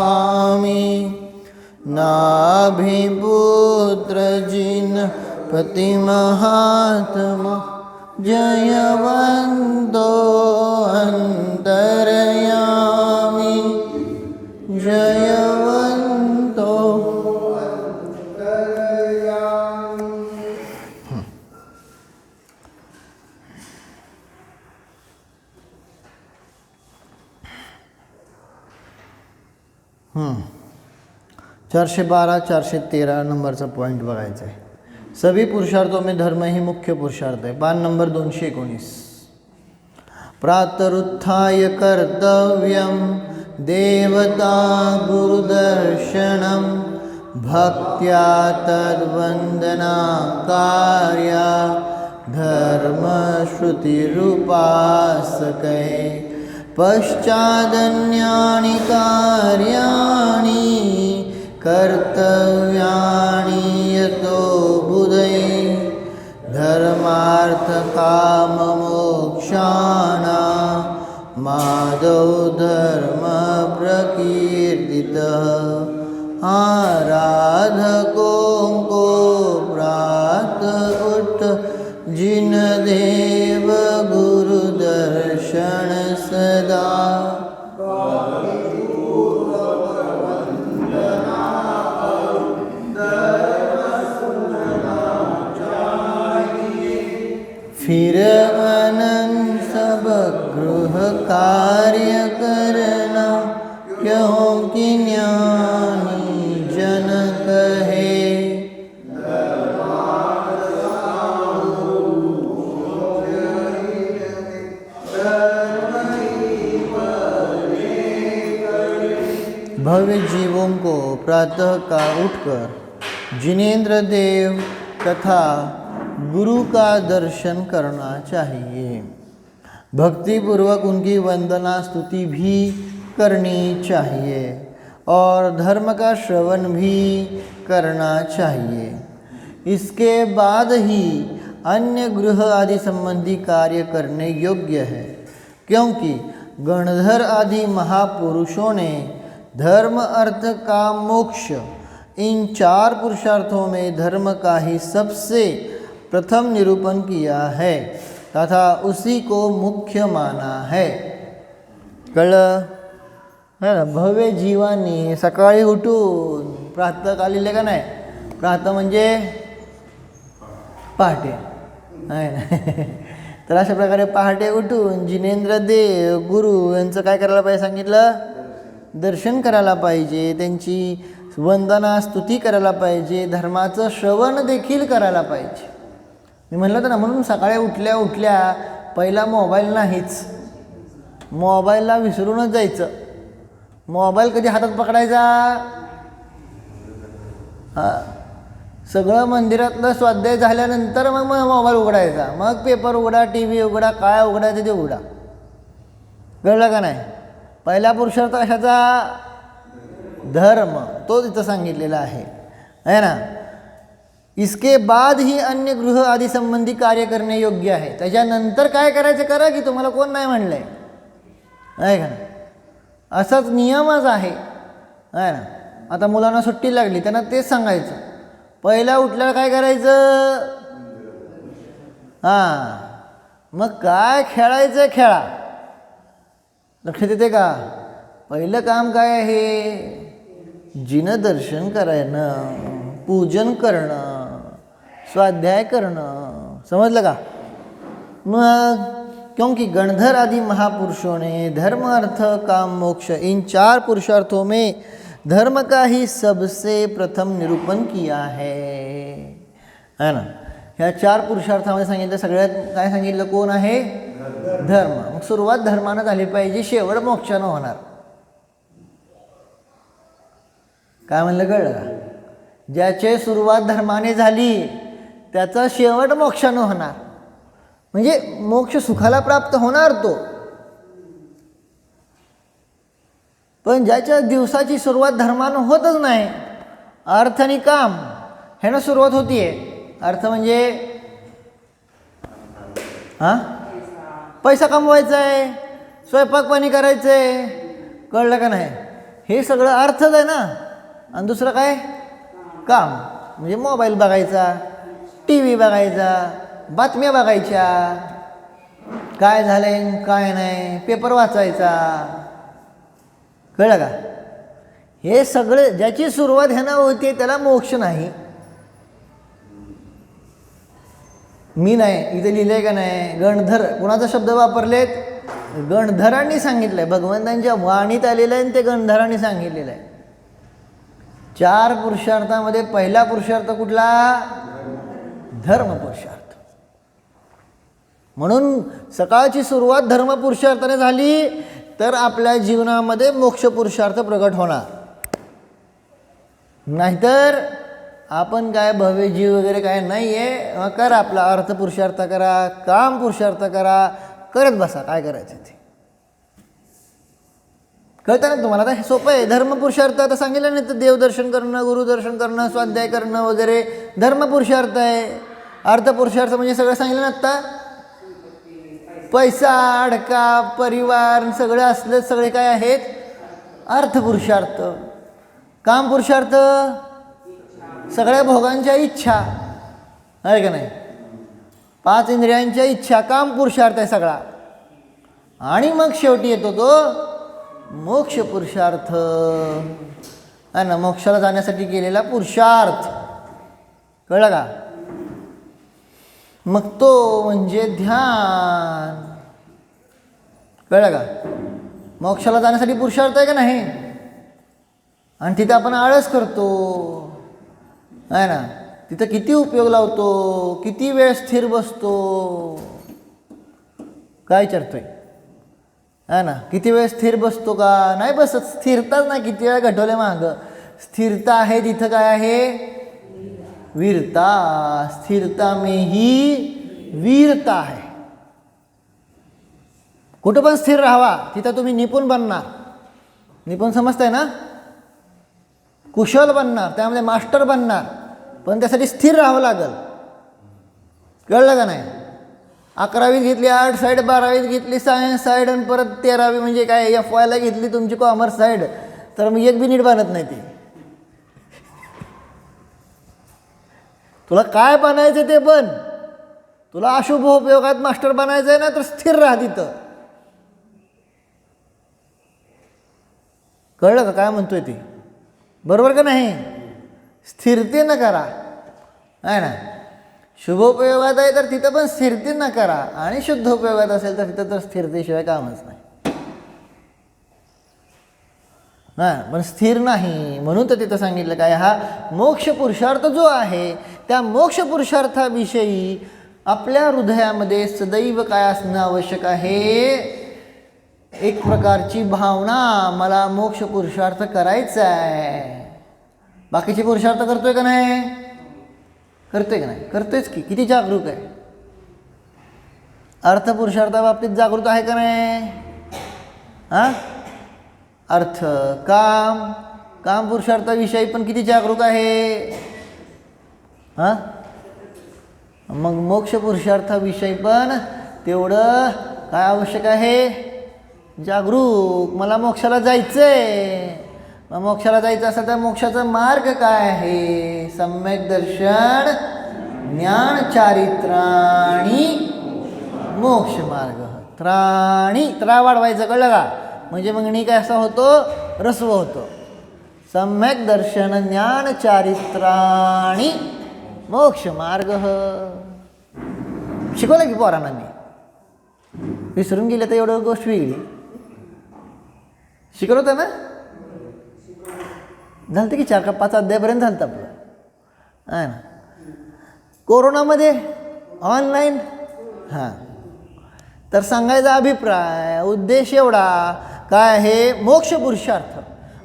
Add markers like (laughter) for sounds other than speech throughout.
स्वामी। नाभिपुत्रजिन पतिमहात्मा जयवन्तो अन्तरया। चारशे बारा चारशे तेरा नंबरचा पॉईंट बघायचा आहे. सभी पुरुषार्थों में धर्म ही मुख्य पुरुषार्थ आहे. पान नंबर दोनशे एकोणीस. प्रातरुत्थाय कर्तव्यं देवता गुरुदर्शनं भक्त्या तद्वंदना कार्या धर्मश्रुतिरूपासकै पश्चादन्यानि कार्याणि कर्तव्याणि यतो बुधै धर्मार्थकाममोक्षाणा मादौ धर्मप्रकीर्तितः आरा भव्य जीवों को प्रातः का उठकर जिनेन्द्र देव तथा गुरु का दर्शन करना चाहिए। भक्तिपूर्वक उनकी वंदना स्तुति भी करनी चाहिए और धर्म का श्रवण भी करना चाहिए। इसके बाद ही अन्य गृह आदि संबंधी कार्य करने योग्य है, क्योंकि गणधर आदि महापुरुषों ने धर्म अर्थ का मोक्ष इन चार पुरुषार्थों में धर्म का ही सबसे प्रथम निरूपण किया है तथा उसी को मुख्य माना है। कळलं है ना भव्य जीवानी सकाळी उठून प्रातःकालीले का नाही प्रातः म्हणजे पहाटे आहे ना? (laughs) तर अशा प्रकारे पहाटे उठून जिनेंद्र देव गुरु यांचं काय करायला पाहिजे सांगितलं? दर्शन करायला पाहिजे त्यांची वंदना स्तुती करायला पाहिजे धर्माचं श्रवण देखील करायला पाहिजे. मी म्हणलं तर ना म्हणून सकाळी उठल्या उठल्या पहिला मोबाईल नाहीच. मोबाईलला विसरूनच जायचं. मोबाईल कधी हातात पकडायचा? हा. सगळं मंदिरातलं स्वाध्याय झाल्यानंतर मग मग मोबाईल उघडायचा. मग पेपर उघडा टी व्ही उघडा काय उघडायचं ते उघडा. कळलं का नाही? पहिला पुरुषार्थ कशाचा? धर्म. तो तिथं सांगितलेला आहे. है ना? इसके बाद ही अन्य गृह आदी संबंधी कार्य करणे योग्य आहे. त्याच्यानंतर काय करायचं? करा की तुम्हाला कोण नाही म्हणलं आहे का असाच नियमच आहे. आहे ना? आता मुलांना सुट्टी लागली त्यांना तेच सांगायचं. पहिला उठल्यावर काय करायचं? हां. मग काय खेळायचं? खेळा. लक्षात येते का पहिलं काम काय आहे? जिनदर्शन करायनं पूजन करणं, स्वाध्याय करणं. समजलं का? मग क्योंकि गणधर आदि महापुरुषों ने धर्म, अर्थ, काम, मोक्ष इन चार पुरुषार्थों में धर्म का ही सबसे प्रथम निरूपण किया है। है ना? ह्या चार पुरुषार्थामध्ये सांगितलं, सगळ्यात काय सांगितलं? कोण आहे? धर्म. मग सुरुवात धर्मानं झाली पाहिजे शेवट मोक्षानं होणार. काय म्हणलं कळलं? ज्याचे सुरुवात धर्माने झाली त्याचा शेवट मोक्षानं होणार. म्हणजे मोक्ष सुखाला प्राप्त होणार तो. पण ज्याच्या दिवसाची सुरुवात धर्मानं होतच नाही अर्थ आणि काम ह्यानं सुरुवात होतीये. अर्थ म्हणजे हां पैसा कमवायचा आहे स्वयंपाकपाणी करायचं आहे कळलं का नाही? हे सगळं अर्थच आहे ना. आणि दुसरं काय? काम. म्हणजे मोबाईल बघायचा टी व्ही बघायचा बातम्या बघायच्या. काय झालंय काय नाही पेपर वाचायचा. कळलं का? हे सगळं ज्याची सुरुवात ह्यांना होते त्याला मोक्ष नाही. मी नाही इथे लिहिलंय का नाही? गणधर कुणाचा शब्द वापरलेत? गणधरांनी सांगितलं आहे भगवंतांच्या वाणीत आलेलं आहे आणि ते गणधरांनी सांगितलेलं आहे. चार पुरुषार्थामध्ये पहिला पुरुषार्थ कुठला? धर्म पुरुषार्थ. म्हणून सकाळची सुरुवात धर्म पुरुषार्थाने झाली तर आपल्या जीवनामध्ये मोक्ष पुरुषार्थ प्रकट होणार. नाहीतर आपण काय भव्यजीव वगैरे काय नाही आहे करा आपला अर्थ पुरुषार्थ करा काम पुरुषार्थ करा करत बसा काय करायचं ते? कळतं ना तुम्हाला? आता हे सोपं आहे. धर्म पुरुषार्थ आता सांगितलं नाही तर देवदर्शन करणं गुरुदर्शन करणं स्वाध्याय करणं वगैरे. धर्म पुरुषार्थ आहे. अर्थ पुरुषार्थ म्हणजे सगळं सांगितलं ना आत्ता? पैसा अडका परिवार सगळं असलं सगळे काय आहेत? अर्थपुरुषार्थ काम पुरुषार्थ? सगळ्या भोगांच्या इच्छा. आहे का नाही? पाच इंद्रियांच्या इच्छा काम पुरुषार्थ आहे सगळा. आणि मग शेवटी येतो तो मोक्ष पुरुषार्थ. आहे ना मोक्षाला जाण्यासाठी केलेला पुरुषार्थ. कळलं का? मग तो म्हणजे ध्यान. कळलं का? मोक्षाला जाण्यासाठी पुरुषार्थ आहे का नाही? आणि तिथं आपण आळस करतो. आहे ना? तिथं किती उपयोग लावतो? किती वेळ स्थिर बसतो? काय विचारतोय? आहे ना? किती वेळ स्थिर बसतो का? नाही बसत. स्थिरताच नाही. किती वेळ घटवले मागं? स्थिरता आहे तिथं काय आहे? वीरता. स्थिरता मे ही वीरता आहे. कुठं पण स्थिर राहावा. तिथं तुम्ही निपुण बनणार. निपुण समजताय ना? कुशल बनणार त्यामध्ये मास्टर बनणार पण त्यासाठी स्थिर राहावं लागेल. कळलं का नाही? अकरावीत घेतली आर्ट साईड बारावीत घेतली सायन्स साईड आणि परत तेरावी म्हणजे काय? एफ वायला घेतली तुमची कॉमर्स साईड तर मग एक बी नीट बनत नाही ती. तुला काय बनायचं ते बन. तुला अशुभ उपयोगात मास्टर बनायचं आहे ना तर स्थिर राहा तिथं. कळलं का काय म्हणतोय ते? बरोबर का नाही? स्थिरतेनं करा. आहे ना? शुभोपयोगात आहे तर तिथं पण स्थिरतेनं करा. आणि शुद्ध उपयोगात असेल तर तिथं तर स्थिरतेशिवाय कामच नाही. हां पण स्थिर नाही. म्हणून तर तिथं सांगितलं काय? हा मोक्ष पुरुषार्थ जो आहे त्या मोक्ष पुरुषार्थाविषयी आपल्या हृदयामध्ये सदैव काय असणं आवश्यक आहे? एक प्रकारची भावना मला मोक्ष पुरुषार्थ करायचा आहे बाकीचे पुरुषार्थ करतोय का नाही? करतोय का नाही? करतोयच की. किती जागरूक आहे? अर्थ पुरुषार्थाबाबतीत जागृत आहे का नाही? हां? अर्थ काम. काम पुरुषार्थाविषयी पण किती जागरूक आहे? हां? मग मोक्ष पुरुषार्थाविषयी पण तेवढं काय आवश्यक आहे? जागरूक मला मोक्षाला जायचं आहे मग मोक्षाला जायचं असेल तर मोक्षाचा मार्ग काय आहे? सम्यक दर्शन ज्ञान चारित्राणी मोक्ष मार्ग. त्राणी त्रा वाढवायचं कळलं का? म्हणजे मग काय असा होतो? रस्व होतो. सम्यक दर्शन ज्ञान चारित्राणी मोक्ष मार्ग. शिकवलं की पोरांना मी? विसरून गेले तर एवढं गोष्ट वेगळी. शिकवलं होतं ना झालं ते की चार का पाच अध्यायापर्यंत झालं तर आपलं. आहे ना? कोरोनामध्ये ऑनलाईन हां. तर सांगायचा अभिप्राय उद्देश एवढा काय आहे? मोक्ष पुरुषार्थ.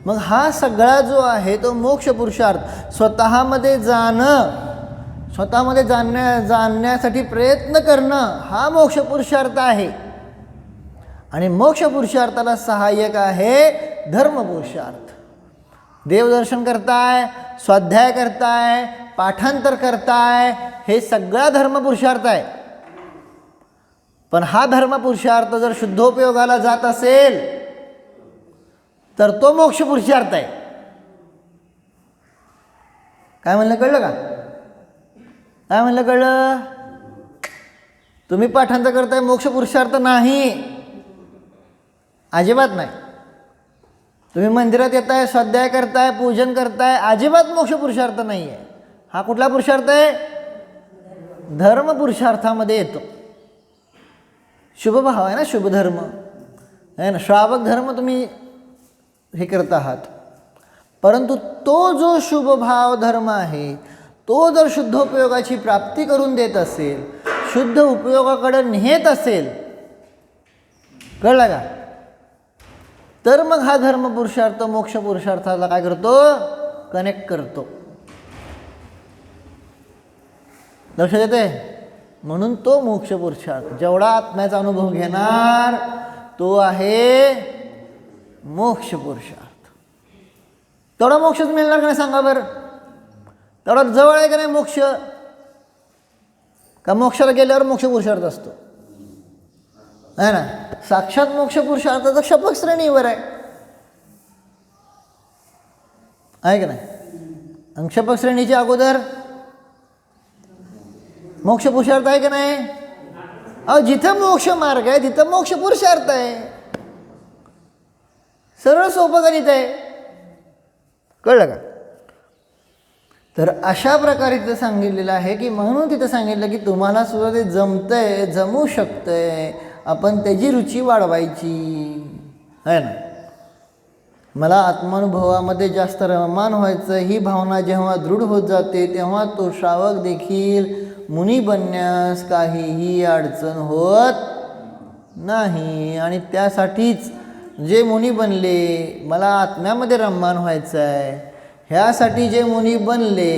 मग हा सगळा जो आहे तो मोक्ष पुरुषार्थ स्वतःमध्ये जाणं स्वतःमध्ये जाणण्या जाणण्यासाठी प्रयत्न करणं हा मोक्ष पुरुषार्थ आहे. आणि मोक्ष पुरुषार्थाला सहाय्यक आहे धर्मपुरुषार्थ देवदर्शन करताय स्वाध्याय करताय पाठांतर करताय हे सगळा धर्मपुरुषार्थ आहे. पण हा धर्म पुरुषार्थ जर शुद्धोपयोगाला जात असेल तर तो मोक्ष पुरुषार्थ आहे. काय म्हणलं कळलं का? काय म्हणलं कळलं? तुम्ही पाठांतर करताय मोक्ष पुरुषार्थ नाही. अजिबात नाही. तुम्ही मंदिरात येताय स्वाध्याय करताय पूजन करताय अजिबात मोक्ष पुरुषार्थ नाही आहे हा कुठला पुरुषार्थ आहे? धर्म पुरुषार्थामध्ये येतो. शुभ भाव आहे ना शुभ धर्म. आहे ना श्रावक धर्म तुम्ही हे करत आहात. परंतु तो जो शुभभाव धर्म आहे तो जर शुद्ध उपयोगाची प्राप्ती करून देत असेल शुद्ध उपयोगाकडे नेत असेल कळलं का? तर मग हा धर्म पुरुषार्थ मोक्ष पुरुषार्थाला काय करतो? कनेक्ट करतो. लक्षात येते म्हणून तो मोक्ष पुरुषार्थ. जेवढा आत्म्याचा अनुभव घेणार तो आहे मोक्ष पुरुषार्थ. तेवढा मोक्षच मिळणार का नाही सांगा बरं? तेवढा जवळ आहे का नाही मोक्ष? का मोक्षाला गेल्यावर मोक्ष पुरुषार्थ असतो? आहे ना? साक्षात मोक्ष पुरुषार्थ तर शपक श्रेणीवर आहे. आहे का नाही? आणि शपक श्रेणीच्या अगोदर मोक्ष पुरुषार्थ आहे का नाही? अहो जिथं मोक्ष मार्ग आहे तिथं मोक्ष पुरुषार्थ आहे. सरळ सोपं गणित आहे. कळलं का? तर अशा प्रकारे तिथं सांगितलेलं आहे की म्हणून तिथं सांगितलं की तुम्हाला सुद्धा ते जमतंय जमू शकतंय. आपण त्याची रुची वाढवायची. आहे ना? मला आत्मानुभवामध्ये जास्त रममान व्हायचं ही भावना जेव्हा दृढ होत जाते तेव्हा तो श्रावक देखील मुनी बनण्यास काहीही अडचण होत नाही. आणि त्यासाठीच जे मुनी बनले मला आत्म्यामध्ये रममान व्हायचं आहे ह्यासाठी जे मुनी बनले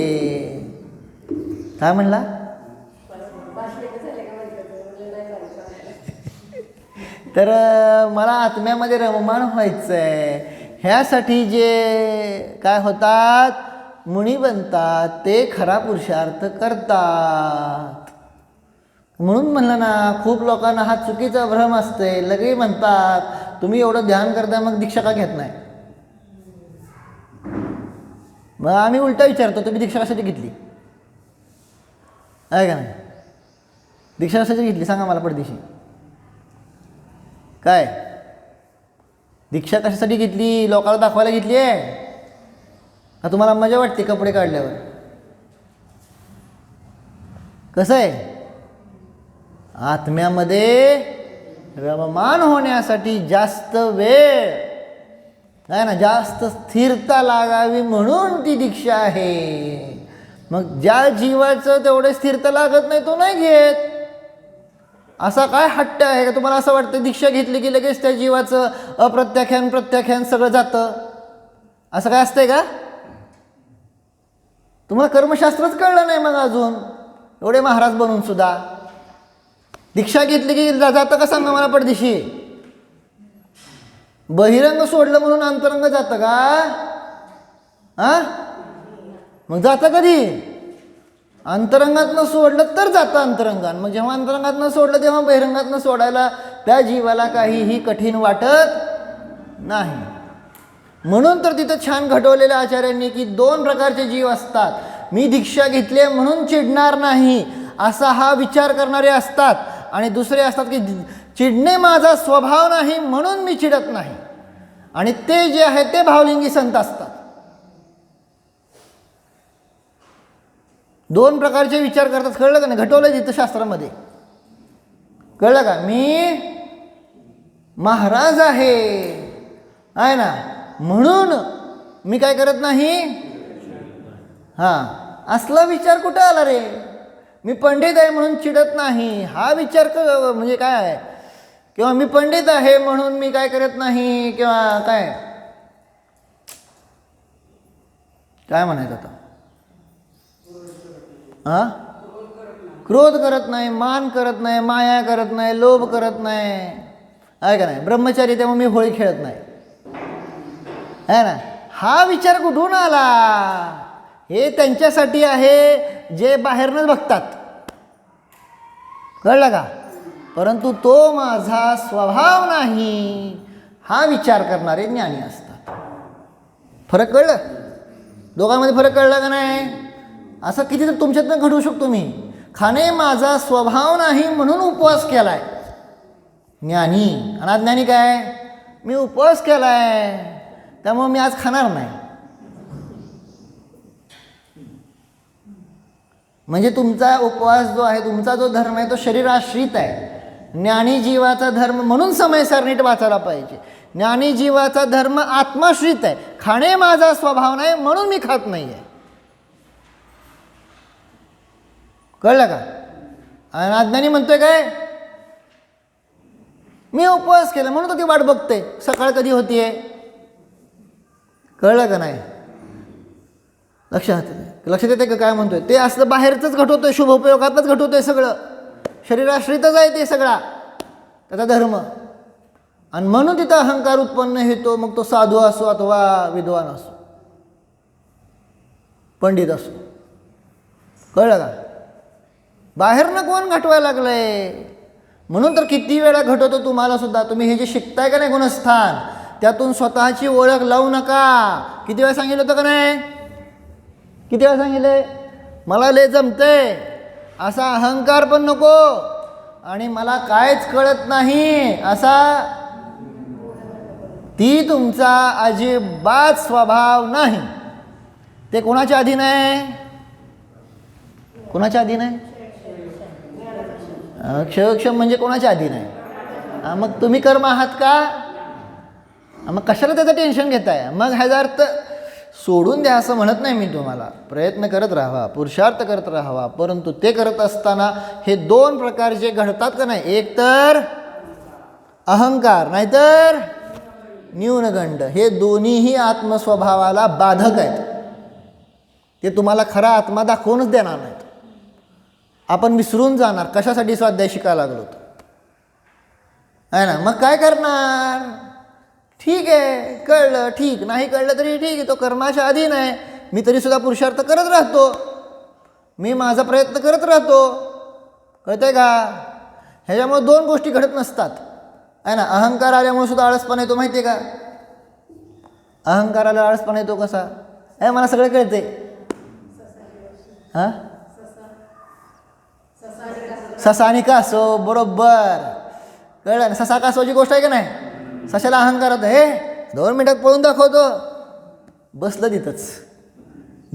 काय म्हणला? तर मला आत्म्यामध्ये रममाण व्हायचं आहे ह्यासाठी जे काय होतात मुनी बनतात ते खरा पुरुषार्थ करतात. म्हणून म्हणलं ना खूप लोकांना हा चुकीचा भ्रम असते लगे म्हणतात तुम्ही एवढं ध्यान करता मग दीक्षा का घेत नाही. मग आम्ही उलटा विचारतो तुम्ही दीक्षा कशाची घेतली? आहे का नाही? दीक्षा कशाची घेतली? सांगा मला पडदिशी काय? दीक्षा कशासाठी घेतली? लोकांना दाखवायला घेतली आहे? का तुम्हाला मजा वाटते कपडे काढल्यावर? कसं आहे? आत्म्यामध्ये रममान होण्यासाठी जास्त वेळ काय ना जास्त स्थिरता लागावी म्हणून ती दीक्षा आहे. मग ज्या जीवाचं तेवढे स्थिरता लागत नाही तो नाही घेत. असा काय हट्ट आहे का? तुम्हाला असं वाटतं दीक्षा घेतली की लगेच त्या जीवाचं अप्रत्याख्यान प्रत्याख्यान सगळं जातं? असं काय असतंय का? तुम्हाला कर्मशास्त्रच कळलं नाही मग अजून. एवढे महाराज बनून सुद्धा. दीक्षा घेतली की जातं का सांगा मला पडदिशी बहिरंग सोडलं म्हणून अंतरंग जातं का? हा मग जातं कधी? अंतरंगातनं सोडलं तर जातं अंतरंगात. मग जेव्हा अंतरंगातनं सोडलं तेव्हा बहिरंगातनं सोडायला त्या जीवाला काहीही कठीण वाटत नाही. म्हणून तर तिथं छान घडवलेल्या आचार्यांनी की दोन प्रकारचे जीव असतात. मी दीक्षा घेतली म्हणून चिडणार नाही असा हा विचार करणारे असतात. आणि दुसरे असतात की चिडणे माझा स्वभाव नाही म्हणून मी चिडत नाही. आणि ते जे आहे ते भावलिंगी संत असतात. दोन प्रकारचे विचार करतात. कळलं का नाही? घटवलं तिथं शास्त्रामध्ये कळलं का? मी महाराज आहे. आहे ना? म्हणून मी काय करत नाही? हां. असला विचार कुठं आला रे? मी पंडित आहे म्हणून चिडत नाही. हा विचार क म्हणजे काय आहे? किंवा मी पंडित आहे म्हणून मी काय करत नाही? किंवा काय? काय म्हणायचं आता? हां? क्रोध करत नाही मान करत नाही माया करत नाही लोभ करत नाही. आहे का नाही? ब्रह्मचारी तेव्हा मी होळी खेळत नाही. आहे ना? हा विचार कुठून आला? हे त्यांच्यासाठी आहे जे बाहेरनंच बघतात. कळलं का? परंतु तो माझा स्वभाव नाही. हा विचार करणारे ज्ञानी असतात. फरक कळलं? दोघांमध्ये फरक कळला का नाही? असं किती तर तुमच्यातनं घडवू शकतो मी. खाणे माझा स्वभाव नाही म्हणून उपवास केला आहे ज्ञानी आणि अज्ञानी काय? मी उपवास केला आहे त्यामुळे मी आज खाणार नाही. म्हणजे तुमचा उपवास जो आहे तुमचा जो धर्म आहे तो शरीराश्रित आहे. ज्ञानी जीवाचा धर्म म्हणून समयसार नीट वाचायला पाहिजे. ज्ञानी जीवाचा धर्म आत्माश्रित आहे. खाणे माझा स्वभाव नाही म्हणून मी खात नाही आहे कळलं का? आणि अज्ञानी म्हणतोय काय? मी उपवास केला म्हणून तर ती वाट बघते सकाळ कधी होतीये? कळलं का नाही? लक्षात लक्षात येते का काय म्हणतोय? ते असलं बाहेरचंच घटवतोय शुभोपयोगातच घटवतोय सगळं. शरीराश्रितच आहे ते सगळा. त्याचा धर्म. आणि म्हणून तिथं अहंकार उत्पन्न होतो मग तो साधू असो अथवा विद्वान असो. पंडित असो. कळलं का? बाहेरनं कोण घटवायला लागलंय? म्हणून तर किती वेळा घटवतो तुम्हाला सुद्धा? तुम्ही हे जे शिकताय का नाही गुणस्थान त्यातून स्वतःची ओळख लावू नका. किती वेळा सांगितलं होतं का नाही? किती वेळा सांगितलंय? मला लय जमते असा अहंकार पण नको. आणि मला कायच कळत नाही. असा ती तुमचा अजिबात स्वभाव नाही. ते कोणाच्या अधीन आहे? कोणाच्या अधीन आहे? क्षयक्षम म्हणजे कोणाच्या अधीन आहे मग तुम्ही कर्म आहात का? मग कशाला त्याचं टेन्शन घेताय? मग ह्याचा अर्थ सोडून द्या असं म्हणत नाही मी तुम्हाला. प्रयत्न करत राहावा पुरुषार्थ करत राहावा परंतु ते करत असताना हे दोन प्रकार जे घडतात का नाही एक तर अहंकार नाहीतर न्यूनगंड. हे दोन्हीही आत्मस्वभावाला बाधक आहेत. ते तुम्हाला खरा आत्मा दाखवूनच देणार नाहीत. आपण विसरून जाणार. कशासाठी स्वाध्याय शिकायला लागलो होतो? आहे ना? मग काय करणार? ठीक आहे. कळलं. ठीक. नाही कळलं तरी ठीक आहे. तो कर्माच्या अधीन आहे. मी तरी सुद्धा पुरुषार्थ करत राहतो. मी माझा प्रयत्न करत राहतो. कळतंय का? ह्याच्यामुळे दोन गोष्टी घडत नसतात. आहे ना? अहंकार आल्यामुळे सुद्धा आळसपणा येतो माहिती आहे का? अहंकार आल्या आळसपणा येतो कसा? आहे मला सगळं कळते हां? ससा आणि कासव बरोबर. कळलं? ना ससा कासवाची गोष्ट आहे का नाही? सशाला अहंकार होता. हे दोन मिनिटात पळून दाखवतो. बसलं तिथंच.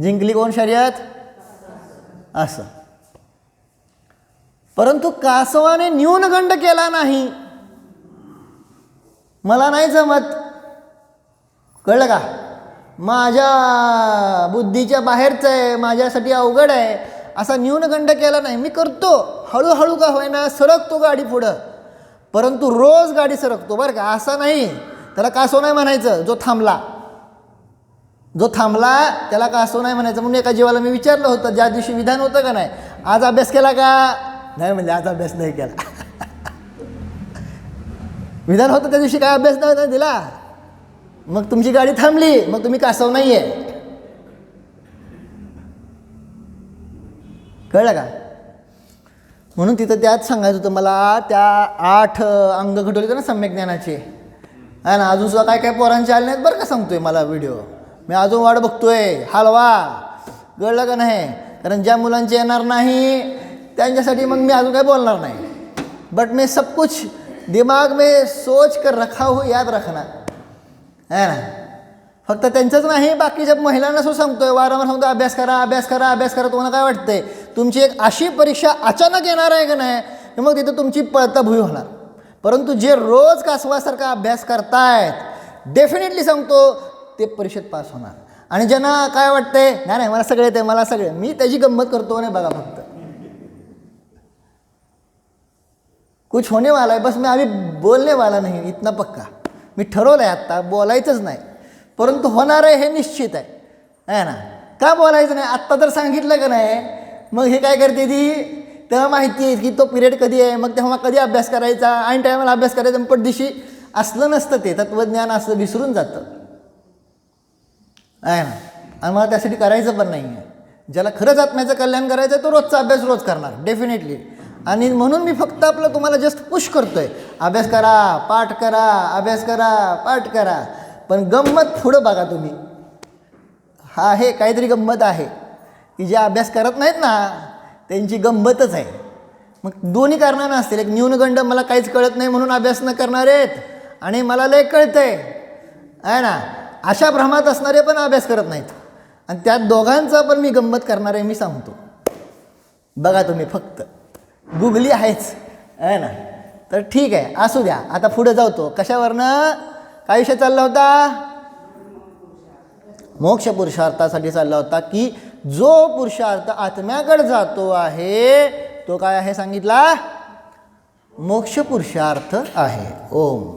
जिंकली कोण शर्यत? असं. परंतु कासवाने न्यूनगंड केला नाही. मला नाही जमत. कळलं का? माझ्या बुद्धीच्या बाहेरचं आहे. माझ्यासाठी अवघड आहे. असा न्यूनगंड केला नाही. मी करतो. हळूहळू का होईना सरकतो गाडी पुढं. परंतु रोज गाडी सरकतो बरं का? असा नाही. त्याला कासव नाही म्हणायचं? जो थांबला. जो थांबला त्याला कासव नाही म्हणायचं? म्हणून एका जीवाला मी विचारलं होतं ज्या दिवशी विधान होतं का नाही? आज अभ्यास केला का? नाही म्हणजे आज अभ्यास नाही केला. (laughs) विधान होतं त्या दिवशी काय अभ्यास नाही दिला? मग तुमची गाडी थांबली. मग तुम्ही कासव नाही आहे कळलं का? म्हणून तिथं त्यात सांगायचं होतं मला त्या आठ अंग घडवले ना सम्यक ज्ञानाचे? आहे ना अजून सुद्धा काय काय पोरांचे आले नाहीत बरं का सांगतोय मला व्हिडिओ मी अजून वाट बघतोय हलवा. कळलं का नाही? कारण ज्या मुलांचे येणार नाही त्यांच्यासाठी मग मी अजून काय बोलणार नाही. बट मी सब कुछ दिमाग में सोच कर रखा हो याद रखना. है ना? फक्त त्यांचंच नाही बाकीच्या महिलांना सुद्धा सांगतोय वारंवार सांगतो अभ्यास करा अभ्यास करा अभ्यास करा. तुम्हाला काय वाटतंय? तुमची एक अशी परीक्षा अचानक येणार आहे का नाही मग तिथं तुमची पळताभुई होणार. परंतु जे रोज कासवासारखा अभ्यास करतायत डेफिनेटली सांगतो ते परीक्षेत पास होणार. आणि ज्यांना काय वाटतंय नाही नाही मला सगळे येते मला सगळे. मी त्याची गंमत करतो नाही बघा फक्त. कुछ होने वाला है बस मी आम्ही बोलणे वाला नाही इतना पक्का. मी ठरवलं आहे आत्ता बोलायचंच नाही. परंतु होणार आहे हे निश्चित आहे. आहे ना? का बोलायचं नाही? आत्ता तर सांगितलं का नाही? मग हे काय करते ती? तेव्हा माहिती आहे की तो पिरियड कधी आहे? मग तेव्हा कधी अभ्यास करायचा? आणि टायमाला अभ्यास करायचा. पण दिवशी असलं नसतं ते. तत्त्वज्ञान असं विसरून जातं. आहे ना? आणि मला त्यासाठी करायचं पण नाही आहे ज्याला खरंच आत्म्याचं कल्याण करायचं आहे तो रोजचा अभ्यास रोज करणार. डेफिनेटली आणि म्हणून मी फक्त आपलं तुम्हाला जस्ट पुश करतो आहे अभ्यास करा पाठ करा अभ्यास करा पाठ करा. पण गंमत पुढं बघा तुम्ही. हा आहे काहीतरी गंमत आहे. की जे अभ्यास करत नाहीत ना त्यांची गंमतच आहे. मग दोन्ही कारणानं असतील. एक न्यूनगंड मला काहीच कळत नाही म्हणून अभ्यास न करणारे आहेत. आणि मला लय कळतं आहे ना? अशा भ्रमात असणारे पण अभ्यास करत नाहीत. आणि त्या दोघांचा पण मी गंमत करणार आहे मी सांगतो. बघा तुम्ही फक्त. गुगली आहेच. आहे ना? तर ठीक आहे. असू द्या. आता पुढे जाऊतो. कशावरनं? काय विषय चालला होता? मोक्ष पुरुषार्थासाठी चालला होता की जो पुरुषार्थ आत्म्याकडे जातो आहे तो काय आहे सांगितला? मोक्ष पुरुषार्थ आहे. ओम.